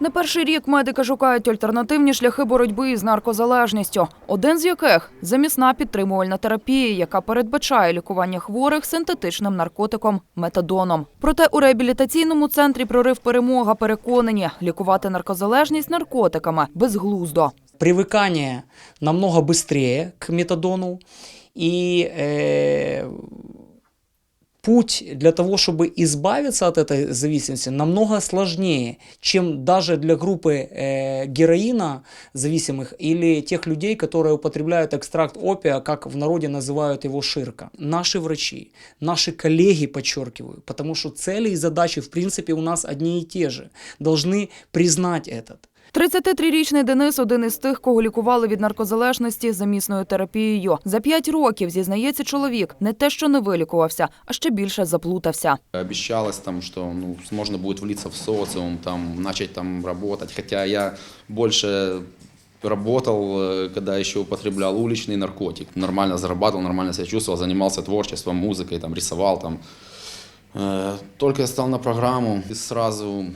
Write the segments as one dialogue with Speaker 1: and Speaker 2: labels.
Speaker 1: Не перший рік медики шукають альтернативні шляхи боротьби із наркозалежністю, один з яких замісна підтримувальна терапія, яка передбачає лікування хворих синтетичним наркотиком метадоном. Проте у реабілітаційному центрі прорив перемога переконані лікувати наркозалежність наркотиками безглуздо.
Speaker 2: привыкание намного быстрее к метадону, и э, путь для того, чтобы избавиться от этой зависимости, намного сложнее, чем даже для группы э, героина зависимых или тех людей, которые употребляют экстракт опия, как в народе называют его ширка. Наши врачи, наши коллеги, подчеркиваю, потому что цели и задачи, в принципе, у нас одни и те же, должны признать этот.
Speaker 1: 33-річний Денис один із тих, кого лікували від наркозалежності замісною терапією. За п'ять років зізнається чоловік, не те, що не вилікувався, а ще більше заплутався.
Speaker 3: Обещалось там, что ну, можно будет влиться в социум, там, начать там работать. Хотя я больше работал, э, когда еще употреблял уличный наркотик. Нормально зарабатывал, нормально себя чувствовал, занимался творчеством, музыкой, там, рисовал. Там. Э, Только я стал на программу, и сразу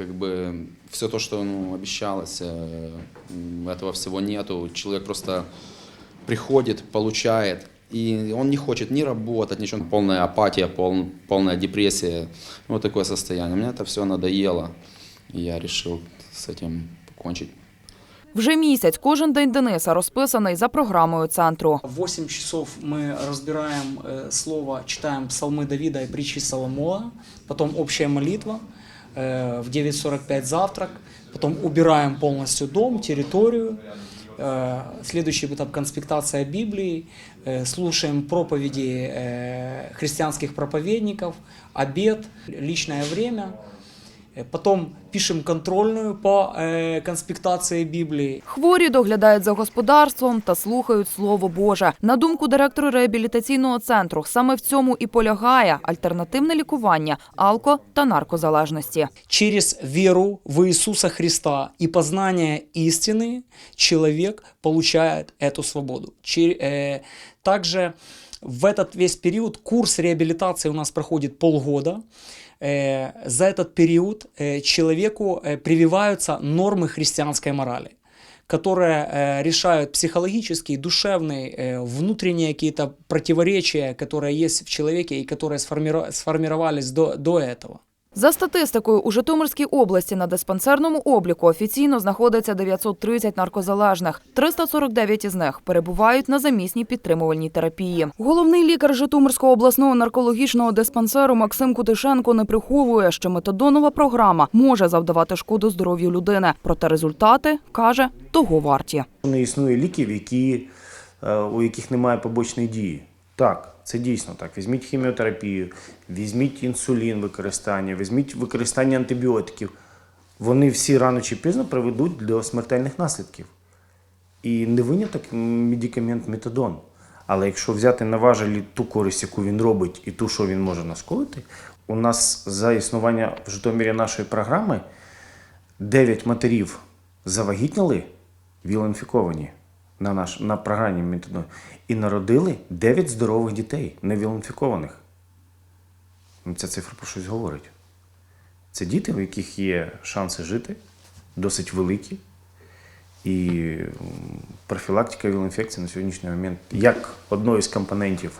Speaker 3: как бы все то, что ну, обещалось, э, м, этого всего нету. Человек просто приходит, получает, и он не хочет ни работать, ничего. Полная апатия, пол- полная депрессия. Вот такое состояние. Мне это все надоело, и я решил с этим покончить.
Speaker 1: Вже місяць кожен день Дениса розписаний за програмою центру.
Speaker 2: 8 часов мы разбираем э, слово, читаем псалмы Давида и притчи Соломона, потом общая молитва, э, в 9.45 завтрак, потом убираем полностью дом, территорию, э, следующий этап конспектация Библии, э, слушаем проповеди э, христианских проповедников, обед, личное время, Э, потом пишем контрольную по э, конспектации Библии,
Speaker 1: Хворі доглядають за господарством та слухають слово Боже. На думку директора реабілітаційного центру, саме в цьому і полягає альтернативне лікування алко та наркозалежності.
Speaker 2: Через веру в Иисуса Христа и познание истины человек получает эту свободу. Че- э, Также в этот весь период курс реабилитации у нас проходит полгода. Э, За этот период э, человеку э, прививаются нормы христианской морали которые э, решают психологические, душевные, э, внутренние какие-то противоречия, которые есть в человеке и которые сформиро- сформировались до, до этого.
Speaker 1: За статистикою, у Житомирській області на диспансерному обліку офіційно знаходиться 930 наркозалежних. 349 із них перебувають на замісній підтримувальній терапії. Головний лікар Житомирського обласного наркологічного диспансеру Максим Кутишенко не приховує, що метадонова програма може завдавати шкоду здоров'ю людини. Проте результати каже того варті.
Speaker 4: Не існує ліків, які, е, у яких немає побочної дії. Так, це дійсно так. Візьміть хіміотерапію, візьміть інсулін використання, візьміть використання антибіотиків. Вони всі рано чи пізно приведуть до смертельних наслідків. І не виняток медикамент метадон. Але якщо взяти на важелі ту користь, яку він робить, і ту, що він може нашкодити, у нас за існування в Житомирі нашої програми 9 матерів завагітніли, віл-інфіковані на, наш, на програмі метадон, і народили 9 здорових дітей, не. Ну, Ця цифра про щось говорить. Це діти, у яких є шанси жити, досить великі. І профілактика віл-інфекції на сьогоднішній момент, як одної з компонентів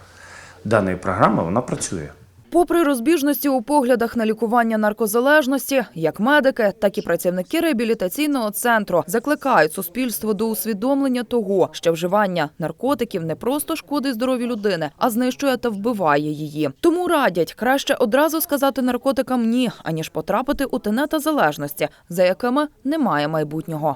Speaker 4: даної програми, вона працює.
Speaker 1: Попри розбіжності у поглядах на лікування наркозалежності, як медики, так і працівники реабілітаційного центру закликають суспільство до усвідомлення того, що вживання наркотиків не просто шкодить здоров'ю людини, а знищує та вбиває її. Тому радять краще одразу сказати наркотикам ні, аніж потрапити у тенета залежності, за якими немає майбутнього.